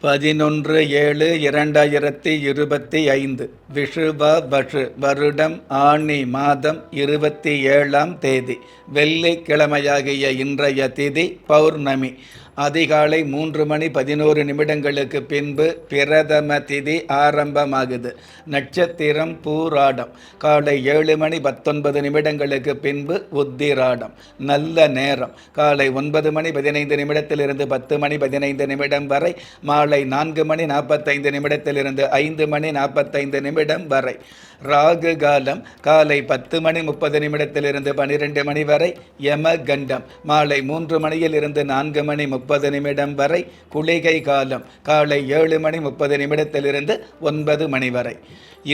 பதினொன்று ஏழு இரண்டாயிரத்தி இருபத்தி ஐந்து விஷுவ பஷு வருடம் ஆணி மாதம் இருபத்தி ஏழாம் தேதி வெள்ளிக்கிழமையாகிய இன்றைய திதி பௌர்ணமி. அதிகாலை மூன்று மணி பதினோரு நிமிடங்களுக்கு பின்பு பிரதம திதி ஆரம்பமாகுது. நட்சத்திரம் பூராடம். காலை ஏழு மணி பத்தொன்பது நிமிடங்களுக்கு பின்பு உத்திராடம். நல்ல நேரம். காலை ஒன்பது மணி பதினைந்து நிமிடத்திலிருந்து பத்து மணி பதினைந்து நிமிடம் வரை மாலை நான்கு மணி நாற்பத்தைந்து நிமிடத்திலிருந்து ஐந்து மணி நாற்பத்தைந்து நிமிடம் வரை. ராகு காலம் காலை பத்து மணி முப்பது நிமிடத்திலிருந்து பனிரெண்டு மணி வரை யம கண்டம் மாலை மூன்று மணியிலிருந்து நான்கு மணி முப்பது முப்பது நிமிடம் வரை குளிகை காலம். காலை ஏழு மணி முப்பது நிமிடத்திலிருந்து ஒன்பது மணி வரை.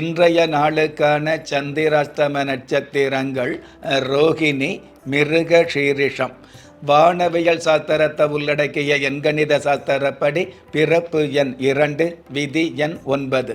இன்றைய நாளுக்கான சந்திராஷ்டம நட்சத்திரங்கள் ரோகிணி மிருக ஷீரிஷம். வானவியல் சாஸ்திரத்தை உள்ளடக்கிய எண்கணித சாஸ்திரப்படி பிறப்பு எண் இரண்டு விதி எண் ஒன்பது.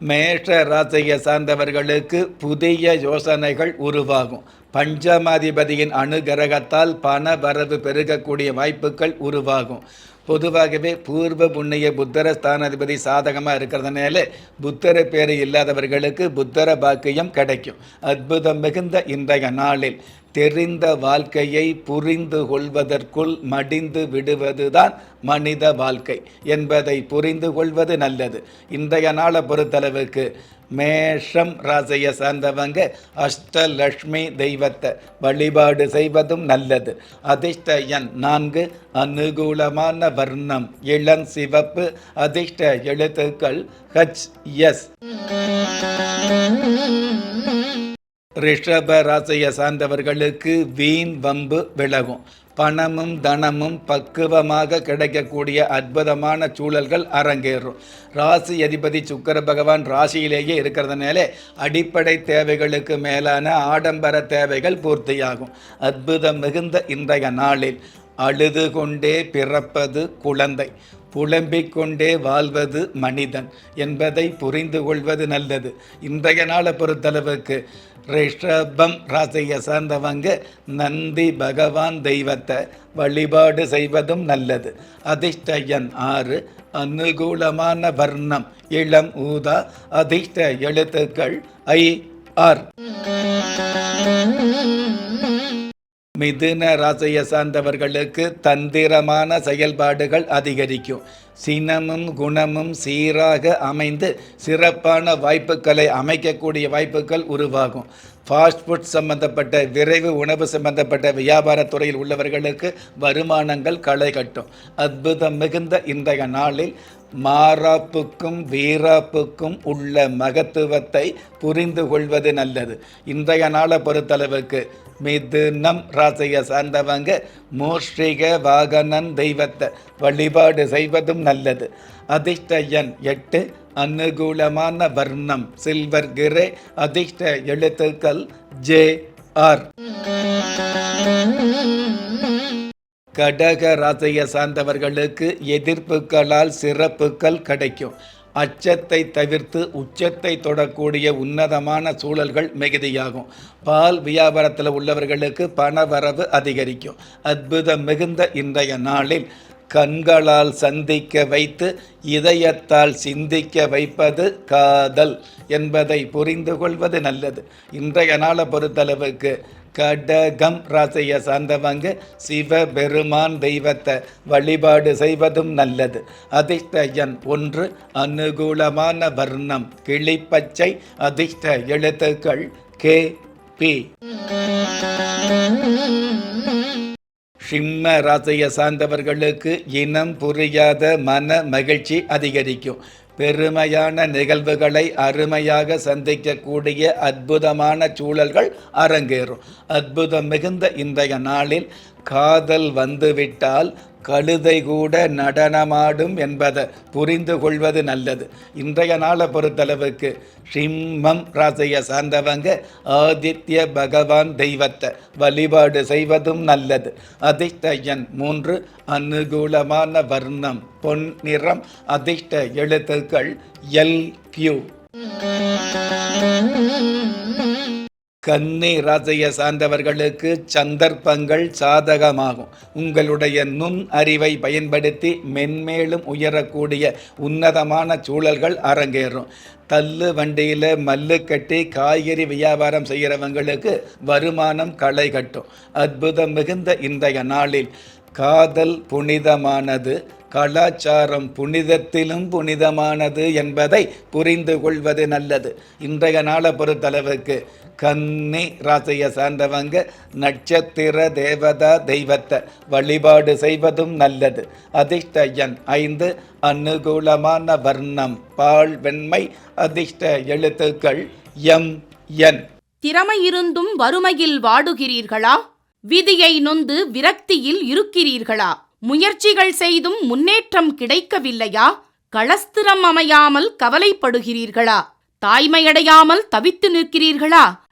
மேஷ ராசியை சார்ந்தவர்களுக்கு புதிய யோசனைகள் உருவாகும். பஞ்சமாதிபதியின் அனுகிரகத்தால் பண வரவு பெருகக்கூடிய வாய்ப்புகள் உருவாகும். பொதுவாகவே பூர்வ புண்ணிய புத்தர ஸ்தானாதிபதி சாதகமாக இருக்கிறதுனால புத்தர பேர் இல்லாதவர்களுக்கு புத்தர பாக்கியம் கிடைக்கும். அற்புதம் மிகுந்த இன்றைய நாளில் தெரிந்த வாழ்க்கையை புரிந்து கொள்வதற்குள் மடிந்து விடுவதுதான் மனித வாழ்க்கை என்பதை புரிந்து கொள்வது நல்லது. இன்றைய நாளை பொறுத்தளவுக்கு மேஷம் ராசியை சார்ந்தவங்க அஷ்டலக்ஷ்மி தெய்வத்தை வழிபாடு செய்வதும் நல்லது. அதிர்ஷ்ட எண் நான்கு அனுகூலமான வர்ணம் இளம் சிவப்பு அதிர்ஷ்ட எழுத்துக்கள் ஹச் எஸ். ரிஷப ராசியை சார்ந்தவர்களுக்கு வீண் வம்பு விலகும். பணமும் தனமும் பக்குவமாக கிடைக்கக்கூடிய அற்புதமான சூழல்கள் அரங்கேறும். ராசி அதிபதி சுக்கர பகவான் ராசியிலேயே இருக்கிறதுனாலே அடிப்படை தேவைகளுக்கு மேலான ஆடம்பர தேவைகள் பூர்த்தியாகும். அற்புதம் மிகுந்த இன்றைய நாளில் அழுது கொண்டே பிறப்பது குழந்தை புலம்பிக் கொண்டே வாழ்வது மனிதன் என்பதை புரிந்து கொள்வது நல்லது. இன்றைய நாளை பொறுத்தளவுக்கு ரிஷபம் ராசியை சார்ந்தவங்க நந்தி பகவான் தெய்வத்தை வழிபாடு செய்வதும் நல்லது. அதிர்ஷ்ட எண் ஆறு அனுகூலமான வர்ணம் இளம் ஊதா அதிர்ஷ்ட எழுத்துக்கள் ஐ ஆர். மிதுன ராசியை சார்ந்தவர்களுக்கு தந்திரமான செயல்பாடுகள் அதிகரிக்கும். சினமும் குணமும் சீராக அமைந்து சிறப்பான வாய்ப்புகளை அமைக்கக்கூடிய வாய்ப்புகள் உருவாகும். ஃபாஸ்ட் ஃபுட் சம்பந்தப்பட்ட விரைவு உணவு சம்பந்தப்பட்ட வியாபாரத் துறையில் உள்ளவர்களுக்கு வருமானங்கள் களை கட்டும். அற்புதம் மிகுந்த இன்றைய நாளில் மாறாப்புக்கும் வீராப்புக்கும் உள்ள மகத்துவத்தை புரிந்து கொள்வது நல்லது. இன்றைய நாளை பொறுத்தளவுக்கு மிதுனம் ராசியை சார்ந்தவங்க மூஷ்டிக வாகனன் தெய்வத்தை வழிபாடு செய்வதும் நல்லது. அதிர்ஷ்ட எண் எட்டு அனுகூலமான வர்ணம் சில்வர் கிரே அதிர்ஷ்ட எழுத்துக்கள் ஜே ஆர். கடக ராசியை சார்ந்தவர்களுக்கு எதிர்ப்புகளால் சிறப்புகள் கிடைக்கும். அச்சத்தை தவிர்த்து உச்சத்தை தொடக்கூடிய உன்னதமான சூழல்கள் மிகுதியாகும். பால் வியாபாரத்தில் உள்ளவர்களுக்கு பண வரவு அதிகரிக்கும். அற்புதம் மிகுந்த இன்றைய நாளில் கண்களால் சந்திக்க வைத்து இதயத்தால் சிந்திக்க வைப்பது காதல் என்பதை புரிந்து கொள்வது நல்லது. இன்றைய நாளை பொறுத்தளவுக்கு கடகம் ராசியை சார்ந்தவங்க சிவபெருமான் தெய்வத்தை வழிபாடு செய்வதும் நல்லது. அதிர்ஷ்ட எண் ஒன்று அனுகூலமான வர்ணம் கிளிப்பச்சை அதிர்ஷ்ட எழுத்துக்கள் கே பி. சிம்ம ராசியை சார்ந்தவர்களுக்கு இனம் புரியாத மன மகிழ்ச்சி அதிகரிக்கும். பெருமையான நிகழ்வுகளை அருமையாக சந்திக்கக்கூடிய அற்புதமான சூழல்கள் அரங்கேறும். அற்புதம் மிகுந்த இன்றைய நாளில் காதல் வந்துவிட்டால் கழுதை கூட நடனமாடும் என்பதை புரிந்து கொள்வது நல்லது. இன்றைய நாளை பொறுத்தளவுக்கு சிம்மம் ராசியை சார்ந்தவங்க ஆதித்ய பகவான் தெய்வத்தை வழிபாடு செய்வதும் நல்லது. அதிர்ஷ்ட எண் மூன்று அனுகூலமான வர்ணம் பொன் நிறம் அதிர்ஷ்ட எழுத்துக்கள் எல் கியூ கன்னி ராசியை சார்ந்தவர்களுக்கு சந்தர்ப்பங்கள் சாதகமாகும். உங்களுடைய நுண் அறிவை பயன்படுத்தி மென்மேலும் உயரக்கூடிய உன்னதமான சூழல்கள் அரங்கேறும். தள்ளு வண்டியில் மல்லு கட்டி காய்கறி வியாபாரம் செய்கிறவங்களுக்கு வருமானம் களை கட்டும். அற்புதம் மிகுந்த இன்றைய நாளில் காதல் புனிதமானது கலாச்சாரம் புனிதத்திலும் புனிதமானது என்பதை புரிந்து கொள்வது நல்லது. இன்றைய நாளை பொறுத்தளவுக்கு கன்னி ராசியை சார்ந்தவங்க நட்சத்திர தேவதா தெய்வத்தை வழிபாடு செய்வதும் நல்லது. அதிர்ஷ்ட எண் ஐந்து அனுகூலமான வர்ணம் பால் வெண்மை அதிர்ஷ்ட எழுத்துக்கள் எம் என். திறமை இருந்தும் வறுமையில் வாடுகிறீர்களா? விதியை நொந்து விரக்தியில் இருக்கிறீர்களா? முயற்சிகள் செய்தும் முன்னேற்றம் கிடைக்கவில்லையா? களஸ்திரம் அமையாமல் கவலைப்படுகிறீர்களா? தாய்மையடையாமல் தவித்து நிற்கிறீர்களா?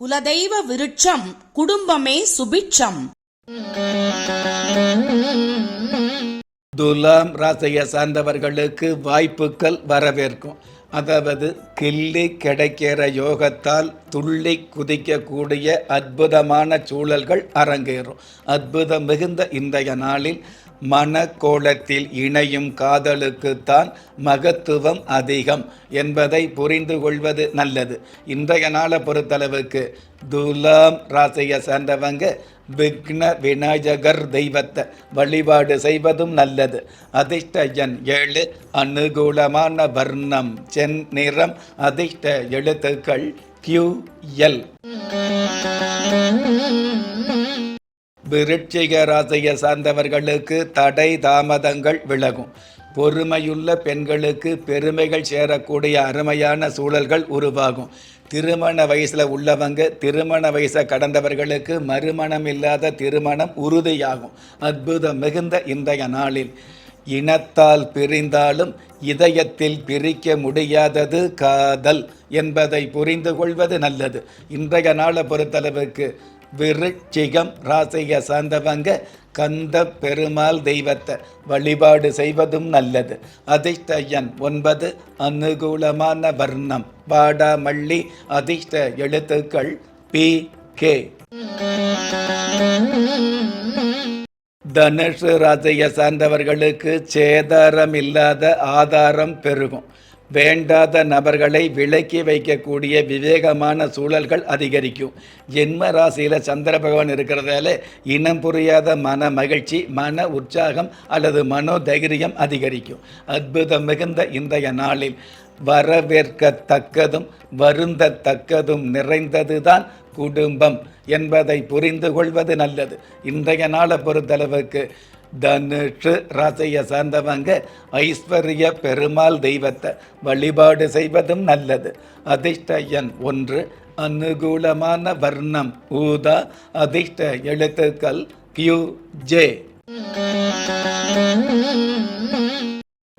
குலதெய்வ விருட்சம் குடும்பமே சுபிட்சம். துலாம் ராசியை சார்ந்தவர்களுக்கு வாய்ப்புகள் வரவேற்கும். அதாவது கிள்ளி கிடைக்கிற யோகத்தால் துள்ளி குதிக்கக்கூடிய அற்புதமான சூழல்கள் அரங்கேறும். அற்புதம் மிகுந்த இன்றைய நாளில் மனக்கோலத்தில் இணையும் காதலுக்குத்தான் மகத்துவம் அதிகம் என்பதை புரிந்து கொள்வது நல்லது. இன்றைய நாளை பொறுத்தளவுக்கு துலாம் ராசியை சார்ந்தவங்க விக்ன விநாயகர் தெய்வத்தை வழிபாடு செய்வதும் நல்லது. அதிர்ஷ்ட எண் ஏழு அனுகூலமான வர்ணம் சென் நிறம் அதிர்ஷ்ட எழுத்துக்கள் கியூ எல் விருட்சிக ராசியை சார்ந்தவர்களுக்கு தடை தாமதங்கள் விலகும். பொறுமையுள்ள பெண்களுக்கு பெருமைகள் சேரக்கூடிய அருமையான சூழல்கள் உருவாகும். திருமண வயசில் உள்ளவங்க திருமண வயசை கடந்தவர்களுக்கு மறுமணம் இல்லாத திருமணம் உறுதியாகும். அற்புதம் மிகுந்த இன்றைய நாளில். இனத்தால் பிரிந்தாலும் இதயத்தில் பிரிக்க முடியாதது காதல் என்பதை புரிந்து கொள்வது நல்லது. இன்றைய நாளை பொறுத்தளவுக்கு விருச்சிகம் ராசியை சார்ந்தவங்க கந்த பெருமாள் தெய்வத்தை வழிபாடு செய்வதும் நல்லது. அதிர்ஷ்ட எண் ஒன்பது அனுகூலமான வர்ணம். வாடாமல்லி அதிர்ஷ்ட எழுத்துக்கள் பி கே. தனுஷு ராசியை சார்ந்தவர்களுக்கு சேதாரம் இல்லாத ஆதாரம் பெருகும். வேண்டாத நபர்களை விலக்கி வைக்கக்கூடிய விவேகமான சூழல்கள் அதிகரிக்கும். ஜென்ம ராசியில் சந்திர பகவான் இருக்கிறதால இனம் புரியாத மன மகிழ்ச்சி மன உற்சாகம் அல்லது மனோதைரியம் அதிகரிக்கும். அற்புதம் மிகுந்த இன்றைய நாளில் வரவேற்கத்தக்கதும் வருந்தத்தக்கதும் நிறைந்ததுதான் குடும்பம் என்பதை புரிந்து கொள்வது நல்லது. இன்றைய நாளை பொறுத்தளவுக்கு தனுஷு ராசியை சார்ந்தவங்க ஐஸ்வர்ய பெருமாள் தெய்வத்தை வழிபாடு செய்வதும் நல்லது. அதிர்ஷ்ட எண் ஒன்று அனுகூலமான வர்ணம் ஊதா அதிர்ஷ்ட எழுத்துக்கள் கியூ ஜே.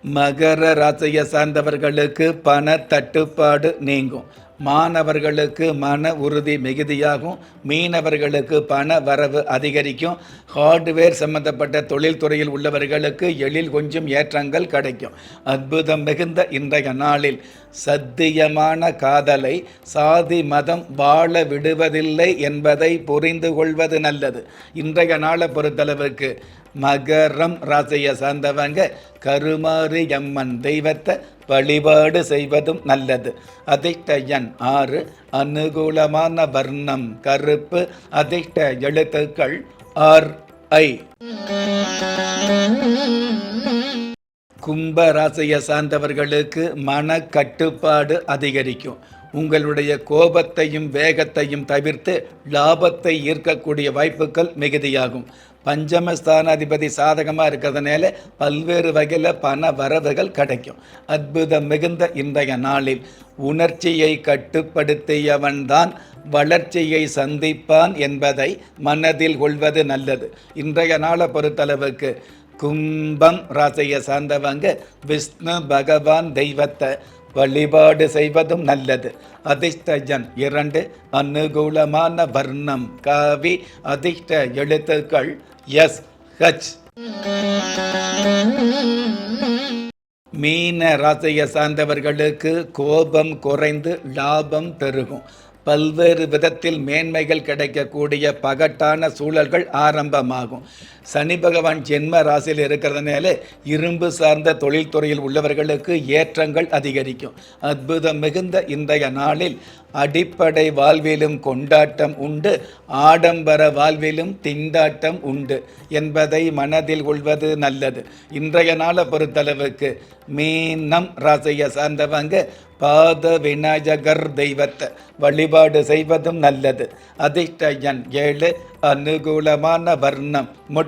மகர ராசியை சார்ந்தவர்களுக்கு பண தட்டுப்பாடு நீங்கும். மாணவர்களுக்கு மன உறுதி மிகுதியாகும். மீனவர்களுக்கு பண வரவு அதிகரிக்கும். ஹார்ட்வேர் சம்பந்தப்பட்ட தொழில்துறையில் உள்ளவர்களுக்கு எழில் கொஞ்சம் ஏற்றங்கள் கிடைக்கும். அற்புதம் மிகுந்த இன்றைய நாளில் சத்தியமான காதலை சாதி மதம் வாழ விடுவதில்லை என்பதை புரிந்து கொள்வது நல்லது. இன்றைய நாளை பொறுத்தளவுக்கு மகரம் ராசியை சார்ந்தவங்க கருமாறு எம்மன் தெய்வத்தை வழிபாடு செய்வதும் நல்லது. அதிர்ஷ்ட எண் ஆறு அனுகூலமான வர்ணம் கருப்பு அதிர்ஷ்ட எழுத்துக்கள் ஆர் ஐ. கும்ப ராசியை சார்ந்தவர்களுக்கு மன கட்டுப்பாடு அதிகரிக்கும். உங்களுடைய கோபத்தையும் வேகத்தையும் தவிர்த்து லாபத்தை ஈர்க்கக்கூடிய வாய்ப்புகள் மிகுதியாகும். பஞ்சமஸ்தானாதிபதி சாதகமாக இருக்கிறதுனால பல்வேறு வகையில் பண வரவுகள் கிடைக்கும். அற்புதம் மிகுந்த இன்றைய நாளில் உணர்ச்சியை கட்டுப்படுத்தியவன்தான் வளர்ச்சியை சந்திப்பான் என்பதை மனதில் கொள்வது நல்லது. இன்றைய நாளை பொறுத்தளவுக்கு கும்பம் ராசியை சார்ந்தவங்க விஷ்ணு பகவான் தெய்வத்தை வழிபாடு செய்வதும் நல்லது. அதிர்ஷ்டஜன் இரண்டு அனுகூலமான வர்ணம் காவி அதிர்ஷ்ட எழுத்துக்கள் எஸ் ஹச். மீன ராசியை சார்ந்தவர்களுக்கு கோபம் குறைந்து லாபம் பெருகும். பல்வேறு விதத்தில் மேன்மைகள் கிடைக்கக்கூடிய பகட்டான சூழல்கள் ஆரம்பமாகும். சனி பகவான் ஜென்ம ராசியில் இருக்கிறதுனால இரும்பு சார்ந்த தொழில்துறையில் உள்ளவர்களுக்கு ஏற்றங்கள் அதிகரிக்கும். அற்புதம் மிகுந்த இன்றைய நாளில் அடிப்படை வாழ்விலும் கொண்டாட்டம் உண்டு. ஆடம்பர வாழ்விலும் திண்டாட்டம் உண்டு என்பதை மனதில் கொள்வது நல்லது. இன்றைய நாளை பொறுத்தளவுக்கு மீனம் ராசியை சார்ந்தவங்க பாத விநாயகர் தெய்வத்தை வழிபாடு செய்வதும் நல்லது. அதிர்ஷ்ட எண் ஏழு அனுகூலமான வர்ணம்